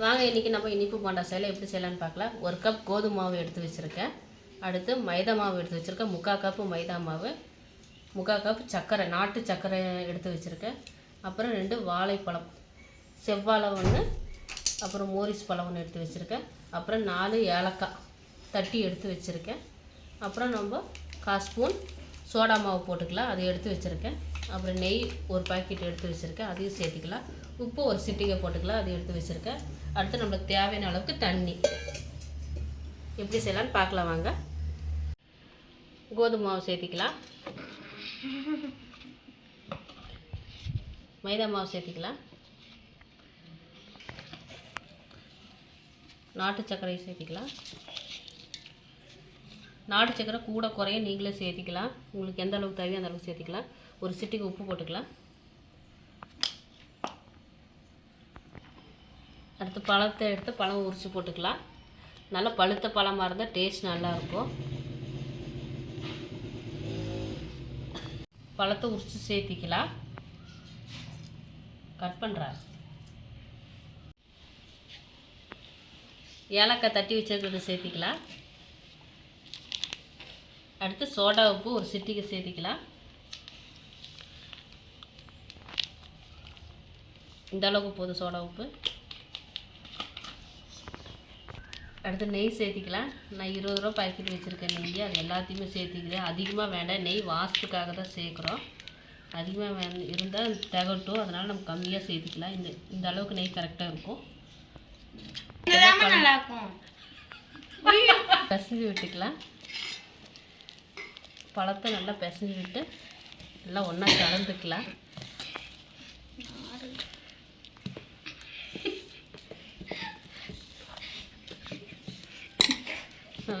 வாங்க இன்றைக்கி நம்ம இனிப்பு போண்டா செய்யலாம் எப்படி செய்யலாம்னு பார்க்கலாம். ஒரு கப் கோதுமை மாவு எடுத்து வச்சுருக்கேன். அடுத்து மைதா மாவு எடுத்து வச்சுருக்கேன். முக்கால் கப்பு மைதா மாவு முக்கால் கப் சர்க்கரை நாட்டு சர்க்கரை எடுத்து வச்சுருக்கேன். அப்புறம் ரெண்டு வாழைப்பழம் செவ்வாழை ஒன்று அப்புறம் மோரிஸ் பழம் ஒன்று எடுத்து வச்சுருக்கேன். அப்புறம் நாலு ஏலக்காய் தட்டி எடுத்து வச்சுருக்கேன். அப்புறம் நம்ம கால் ஸ்பூன் சோடா மாவு போட்டுக்கலாம். அதை எடுத்து வச்சுருக்கேன். அப்புறம் நெய் ஒரு பாக்கெட் எடுத்து வச்சுருக்கேன். அதையும் சேர்த்துக்கலாம். உப்பு ஒரு சிட்டிகை போட்டுக்கலாம். அதையும் எடுத்து வச்சுருக்கேன். அடுத்து நம்மளுக்கு தேவையான அளவுக்கு தண்ணி. எப்படி செய்யலாம்னு பார்க்கலாம் வாங்க. கோதுமை மாவு சேர்த்திக்கலாம். மைதா மாவு சேர்த்திக்கலாம். நாட்டு சர்க்கரை சேர்த்திக்கலாம். நாட்டு சர்க்கரை கூட குறைய நீங்களே சேர்த்திக்கலாம். உங்களுக்கு எந்த அளவுக்கு தேவையோ அந்த அளவுக்கு சேர்த்திக்கலாம். ஒரு சிட்டிக்கு உப்பு போட்டுக்கலாம். அடுத்து பழத்தை எடுத்து பழம் உரித்து போட்டுக்கலாம். நல்லா பழுத்த பழமாக இருந்தால் டேஸ்ட் நல்லாயிருக்கும் பழத்தை உரித்து சேர்த்திக்கலாம். கட் பண்ணுறேன் ஏலக்காய் தட்டி வச்சிருக்கிறத சேர்த்திக்கலாம். அடுத்து சோடா உப்பு ஒரு சிட்டிக்கு சேர்த்திக்கலாம். இந்த அளவுக்கு போதும் சோடா உப்பு. அடுத்து நெய் சேர்த்திக்கலாம். நான் இருபது ரூபா பாக்கெட் வச்சுருக்கேன் நெய் அது எல்லாத்தையுமே சேர்த்திக்கிறேன். அதிகமாக வேண்டாம். நெய் வாசத்துக்காக தான் சேர்க்குறோம். அதிகமாக வே இருந்தால் திகட்டும். அதனால் நம்ம கம்மியாக சேர்த்திக்கலாம். இந்த இந்த அளவுக்கு நெய் கரெக்டாக இருக்கும். நல்லா பிசைஞ்சு விட்டுக்கலாம். பழத்தை நல்லா பிசைஞ்சு விட்டு எல்லாம் ஒன்றா கலந்துக்கலாம்.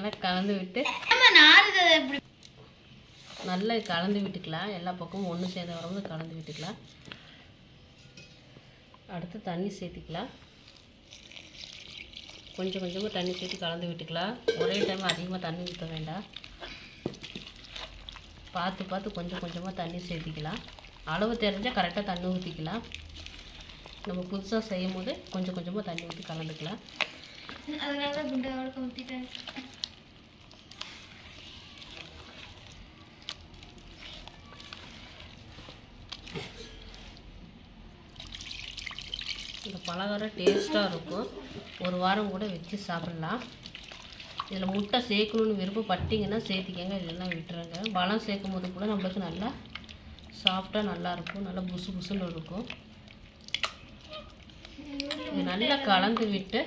நல்லா கலந்து விட்டு நல்லா கலந்து விட்டுக்கலாம். எல்லா பக்கமும் ஒன்று சேர்ந்த வரவும் கலந்து விட்டுக்கலாம். அடுத்து தண்ணி சேர்த்திக்கலாம். கொஞ்சம் கொஞ்சமாக தண்ணி சேர்த்து கலந்து விட்டுக்கலாம். ஒரே டைம் அதிகமாக தண்ணி ஊற்ற வேண்டாம். பார்த்து பார்த்து கொஞ்சம் கொஞ்சமாக தண்ணி சேர்த்திக்கலாம். அளவு தெரிஞ்சால் கரெக்டாக தண்ணி ஊற்றிக்கலாம் நம்ம புதுசாக செய்யும் போது கொஞ்சம் கொஞ்சமாக தண்ணி ஊற்றி கலந்துக்கலாம். அதனால கமுத்திட்டேன் இந்த பலகாரம் டேஸ்ட்டாக இருக்கும். ஒரு வாரம் கூட வச்சு சாப்பிட்லாம். இதில் முட்டை சேர்க்கணுன்னு விருப்பப்பட்டிங்கன்னா சேர்த்திக்கங்க இதெல்லாம் விட்டுருங்க. பழம் சேர்க்கும் போது கூட நம்மளுக்கு நல்லா சாஃப்டாக நல்லாயிருக்கும் நல்லா புசு புசுன்னு இருக்கும். இது நல்லா கலந்து விட்டு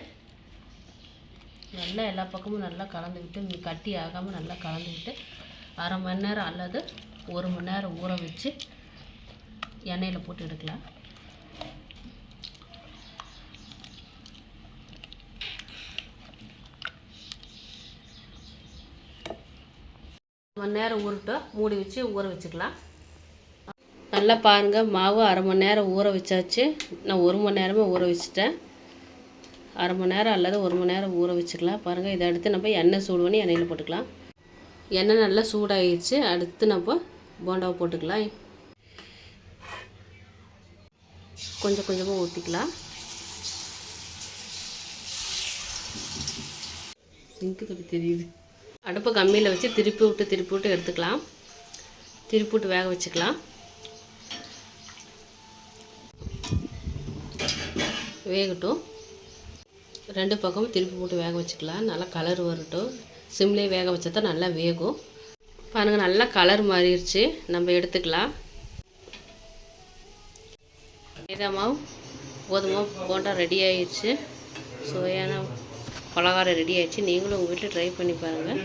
நல்லா எல்லா பக்கமும் நல்லா கலந்து விட்டு கட்டி ஆகாமல் நல்லா கலந்து விட்டு அரை மணி நேரம் அல்லது ஒரு மணி நேரம் ஊற வச்சு எண்ணெயில் போட்டு எடுக்கலாம். மணி நேரம் ஊறட்டும். மூடி வச்சு ஊற வச்சுக்கலாம். நல்லா பாருங்கள் மாவு அரை மணி நேரம் ஊற வச்சாச்சு. நான் ஒரு மணி நேரமே ஊற வச்சுட்டேன். அரை மணி நேரம் அல்லது ஒரு மணி நேரம் ஊற வச்சுக்கலாம். பாருங்கள் இதை அடுத்து நம்ம எண்ணெய் சூடு பண்ணி எண்ணெயில் போட்டுக்கலாம். எண்ணெய் நல்லா சூடாகிடுச்சு அடுத்து நம்ம போண்டாவை போட்டுக்கலாம். கொஞ்சம் கொஞ்சமாக ஊற்றிக்கலாம் இங்கு தெரியுது. அடுப்பை கம்மியில் வச்சு திருப்பி விட்டு திருப்பி விட்டு எடுத்துக்கலாம். திருப்பி விட்டு வேக வச்சுக்கலாம். வேகட்டும். ரெண்டு பக்கமும் திருப்பி போட்டு வேக வச்சுக்கலாம். நல்லா கலர் வரட்டும். சிம்லேயே வேக வச்சா தான் நல்லா வேகும். பாருங்கள் நல்லா கலர் மாறிடுச்சு. நம்ம எடுத்துக்கலாம். மைதா மாவு கோதுமை போண்டா ரெடி ஆயிடுச்சு. சுவையான பலகாரம் ரெடி ஆயிடுச்சு. நீங்களும் உங்கள் வீட்டில் ட்ரை பண்ணி பாருங்கள்